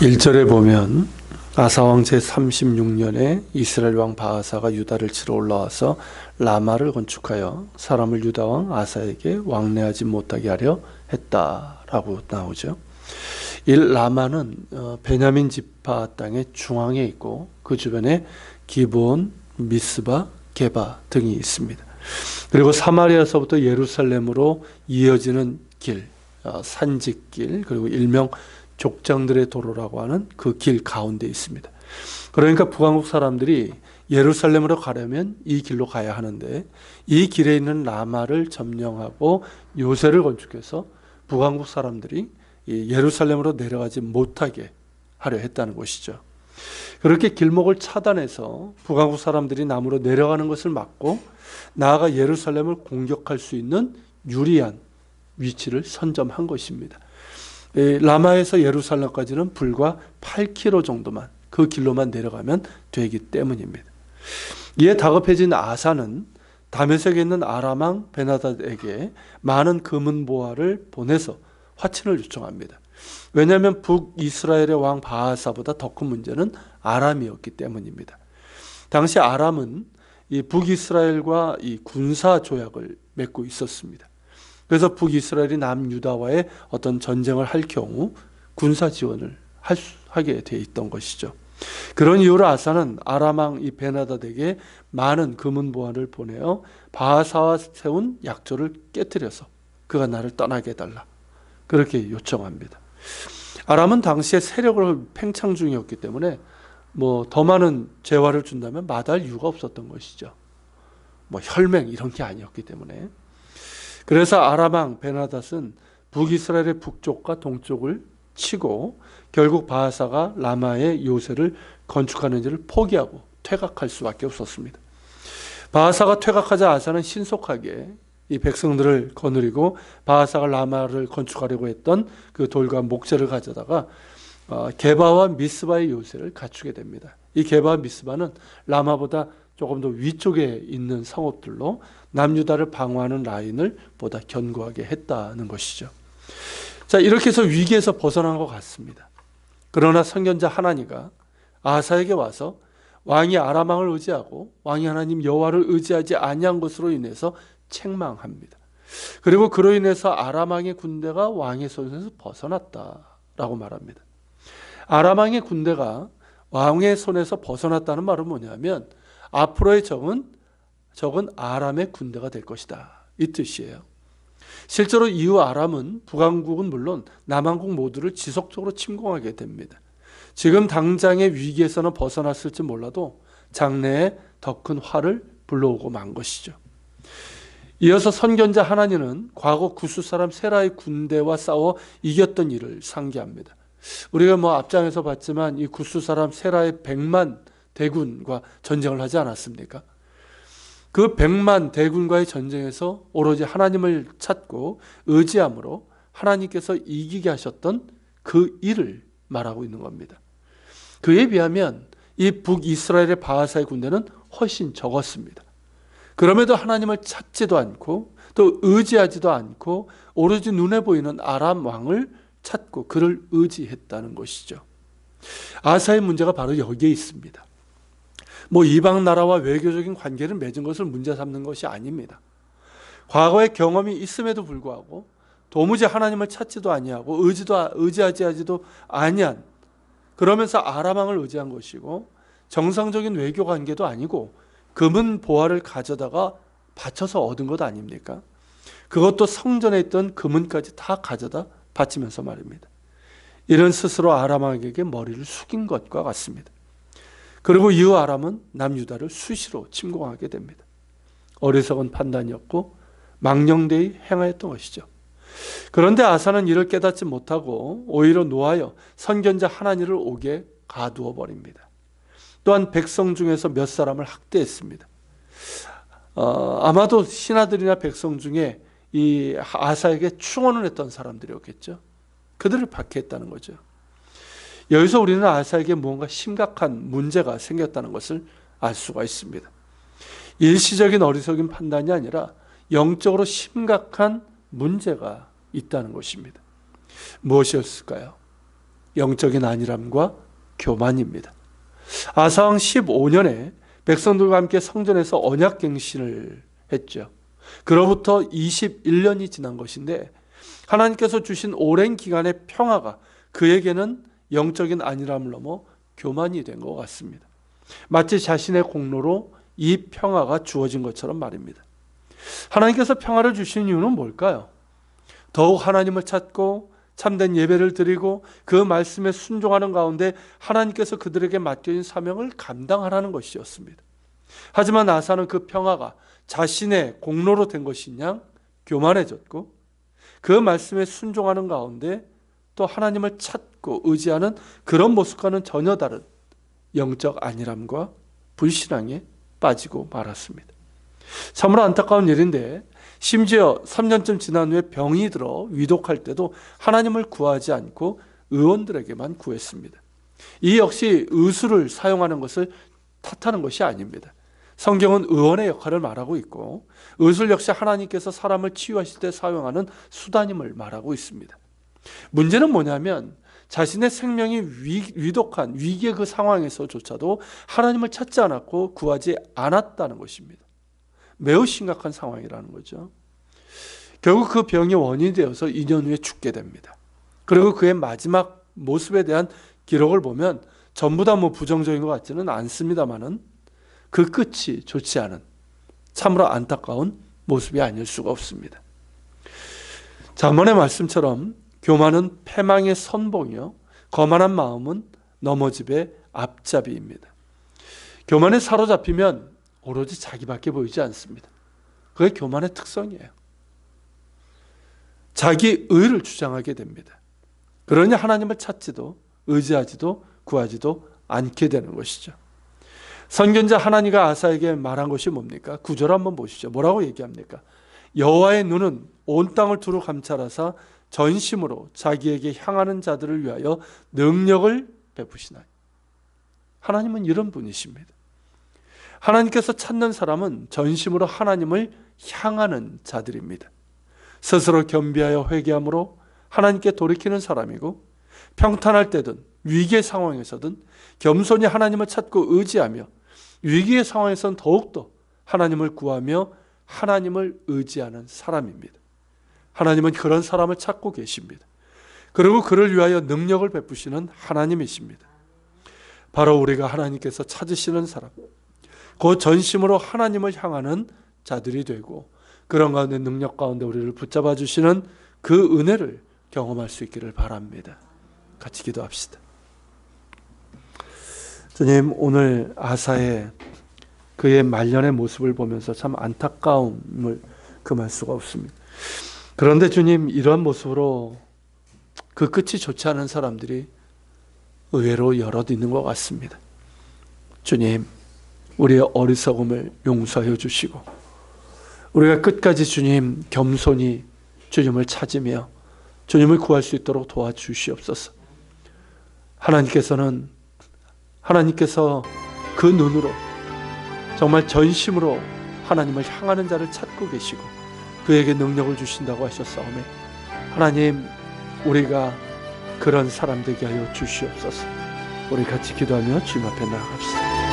1절에 보면 아사왕 제36년에 이스라엘 왕 바하사가 유다를 치러 올라와서 라마를 건축하여 사람을 유다 왕 아사에게 왕래하지 못하게 하려 했다라고 나오죠. 이 라마는 어, 베냐민 지파 땅의 중앙에 있고 그 주변에 기본, 미스바, 게바 등이 있습니다. 그리고 사마리아서부터 예루살렘으로 이어지는 길, 어, 산직길 그리고 일명 족장들의 도로라고 하는 그 길 가운데 있습니다. 그러니까 북왕국 사람들이 예루살렘으로 가려면 이 길로 가야 하는데 이 길에 있는 라마를 점령하고 요새를 건축해서 북왕국 사람들이 이 예루살렘으로 내려가지 못하게 하려 했다는 것이죠. 그렇게 길목을 차단해서 북왕국 사람들이 남으로 내려가는 것을 막고 나아가 예루살렘을 공격할 수 있는 유리한 위치를 선점한 것입니다. 이 라마에서 예루살렘까지는 불과 8km 정도만 그 길로만 내려가면 되기 때문입니다. 이에 다급해진 아사는 다메섹에 있는 아람왕 베나닷에게 많은 금은 보화를 보내서 화친을 요청합니다. 왜냐하면 북이스라엘의 왕 바하사보다 더 큰 문제는 아람이었기 때문입니다. 당시 아람은 이 북이스라엘과 이 군사 조약을 맺고 있었습니다. 그래서 북이스라엘이 남유다와의 어떤 전쟁을 할 경우 군사 지원을 할 수, 하게 돼 있던 것이죠. 그런 이유로 아사는 아람왕 이 베나닷에게 많은 금은 보화를 보내어 바하사와 세운 약조를 깨뜨려서 그가 나를 떠나게 해달라. 그렇게 요청합니다. 아람은 당시에 세력을 팽창 중이었기 때문에 뭐 더 많은 재화를 준다면 마다할 이유가 없었던 것이죠. 뭐 혈맹 이런 게 아니었기 때문에. 그래서 아람왕 베나닷은 북이스라엘의 북쪽과 동쪽을 치고 결국 바하사가 라마의 요새를 건축하는지를 포기하고 퇴각할 수밖에 없었습니다. 바하사가 퇴각하자 아사는 신속하게 이 백성들을 거느리고 바하사가 라마를 건축하려고 했던 그 돌과 목재를 가져다가 어, 게바와 미스바의 요새를 갖추게 됩니다. 이 게바와 미스바는 라마보다 조금 더 위쪽에 있는 성읍들로 남유다를 방어하는 라인을 보다 견고하게 했다는 것이죠. 자, 이렇게 해서 위기에서 벗어난 것 같습니다. 그러나 선견자 하나니가 아사에게 와서 왕이 아람왕을 의지하고 왕이 하나님 여호와를 의지하지 아니한 것으로 인해서 책망합니다. 그리고 그로 인해서 아람왕의 군대가 왕의 손에서 벗어났다라고 말합니다. 아람왕의 군대가 왕의 손에서 벗어났다는 말은 뭐냐면 앞으로의 적은 적은 아람의 군대가 될 것이다. 이 뜻이에요. 실제로 이후 아람은 북왕국은 물론 남왕국 모두를 지속적으로 침공하게 됩니다. 지금 당장의 위기에서는 벗어났을지 몰라도 장래에 더 큰 화를 불러오고 만 것이죠. 이어서 선견자 하나님은 과거 구스 사람 세라의 군대와 싸워 이겼던 일을 상기합니다. 우리가 뭐 앞장에서 봤지만 이 구스 사람 세라의 백만 대군과 전쟁을 하지 않았습니까? 그 백만 대군과의 전쟁에서 오로지 하나님을 찾고 의지함으로 하나님께서 이기게 하셨던 그 일을 말하고 있는 겁니다. 그에 비하면 이 북이스라엘의 바하사의 군대는 훨씬 적었습니다. 그럼에도 하나님을 찾지도 않고 또 의지하지도 않고 오로지 눈에 보이는 아람 왕을 찾고 그를 의지했다는 것이죠. 아사의 문제가 바로 여기에 있습니다. 뭐 이방 나라와 외교적인 관계를 맺은 것을 문제 삼는 것이 아닙니다. 과거의 경험이 있음에도 불구하고 도무지 하나님을 찾지도 아니하고 의지도 의지하지 하지도 아니한 그러면서 아람왕을 의지한 것이고 정상적인 외교 관계도 아니고 금은 보화를 가져다가 바쳐서 얻은 것 아닙니까? 그것도 성전에 있던 금은까지 다 가져다 바치면서 말입니다. 이런 스스로 아람왕에게 머리를 숙인 것과 같습니다. 그리고 이후 아람은 남유다를 수시로 침공하게 됩니다. 어리석은 판단이었고 망령되이 행하였던 것이죠. 그런데 아사는 이를 깨닫지 못하고 오히려 노하여 선견자 하나님을 오게 가두어 버립니다. 또한 백성 중에서 몇 사람을 학대했습니다. 어, 아마도 신하들이나 백성 중에 이 아사에게 충원을 했던 사람들이었겠죠. 그들을 박해했다는 거죠. 여기서 우리는 아사에게 무언가 심각한 문제가 생겼다는 것을 알 수가 있습니다. 일시적인 어리석인 판단이 아니라 영적으로 심각한 문제가 있다는 것입니다. 무엇이었을까요? 영적인 안일함과 교만입니다. 아사왕 15년에 백성들과 함께 성전에서 언약 갱신을 했죠. 그로부터 21년이 지난 것인데 하나님께서 주신 오랜 기간의 평화가 그에게는 영적인 안일함을 넘어 교만이 된 것 같습니다. 마치 자신의 공로로 이 평화가 주어진 것처럼 말입니다. 하나님께서 평화를 주신 이유는 뭘까요? 더욱 하나님을 찾고 참된 예배를 드리고 그 말씀에 순종하는 가운데 하나님께서 그들에게 맡겨진 사명을 감당하라는 것이었습니다. 하지만 아사는 그 평화가 자신의 공로로 된 것이냐 교만해졌고 그 말씀에 순종하는 가운데 또 하나님을 찾고 의지하는 그런 모습과는 전혀 다른 영적 안일함과 불신앙에 빠지고 말았습니다. 참으로 안타까운 일인데 심지어 3년쯤 지난 후에 병이 들어 위독할 때도 하나님을 구하지 않고 의원들에게만 구했습니다. 이 역시 의술을 사용하는 것을 탓하는 것이 아닙니다. 성경은 의원의 역할을 말하고 있고 의술 역시 하나님께서 사람을 치유하실 때 사용하는 수단임을 말하고 있습니다. 문제는 뭐냐면 자신의 생명이 위, 위독한 위기의 그 상황에서조차도 하나님을 찾지 않았고 구하지 않았다는 것입니다. 매우 심각한 상황이라는 거죠. 결국 그 병이 원인이 되어서 2년 후에 죽게 됩니다. 그리고 그의 마지막 모습에 대한 기록을 보면 전부 다 뭐 부정적인 것 같지는 않습니다만은 그 끝이 좋지 않은 참으로 안타까운 모습이 아닐 수가 없습니다. 자문의 말씀처럼 교만은 패망의 선봉이요 거만한 마음은 넘어집의 앞잡이입니다. 교만에 사로잡히면 오로지 자기밖에 보이지 않습니다. 그게 교만의 특성이에요. 자기 의를 주장하게 됩니다. 그러니 하나님을 찾지도 의지하지도 구하지도 않게 되는 것이죠. 선견자 하나니가 아사에게 말한 것이 뭡니까? 구절 한번 보시죠. 뭐라고 얘기합니까? 여호와의 눈은 온 땅을 두루 감찰하사 전심으로 자기에게 향하는 자들을 위하여 능력을 베푸시나니. 하나님은 이런 분이십니다. 하나님께서 찾는 사람은 전심으로 하나님을 향하는 자들입니다. 스스로 겸비하여 회개함으로 하나님께 돌이키는 사람이고 평탄할 때든 위기의 상황에서든 겸손히 하나님을 찾고 의지하며 위기의 상황에서는 더욱더 하나님을 구하며 하나님을 의지하는 사람입니다. 하나님은 그런 사람을 찾고 계십니다. 그리고 그를 위하여 능력을 베푸시는 하나님이십니다. 바로 우리가 하나님께서 찾으시는 사람, 그 전심으로 하나님을 향하는 자들이 되고 그런 가운데 능력 가운데 우리를 붙잡아 주시는 그 은혜를 경험할 수 있기를 바랍니다. 같이 기도합시다. 주님, 오늘 아사의 그의 말년의 모습을 보면서 참 안타까움을 금할 수가 없습니다. 그런데 주님, 이러한 모습으로 그 끝이 좋지 않은 사람들이 의외로 여럿 있는 것 같습니다. 주님, 우리의 어리석음을 용서해 주시고, 우리가 끝까지 주님 겸손히 주님을 찾으며 주님을 구할 수 있도록 도와주시옵소서. 하나님께서는 하나님께서 그 눈으로 정말 전심으로 하나님을 향하는 자를 찾고 계시고 그에게 능력을 주신다고 하셨사오매 하나님 우리가 그런 사람 되게 하여 주시옵소서. 우리 같이 기도하며 주님 앞에 나아갑시다.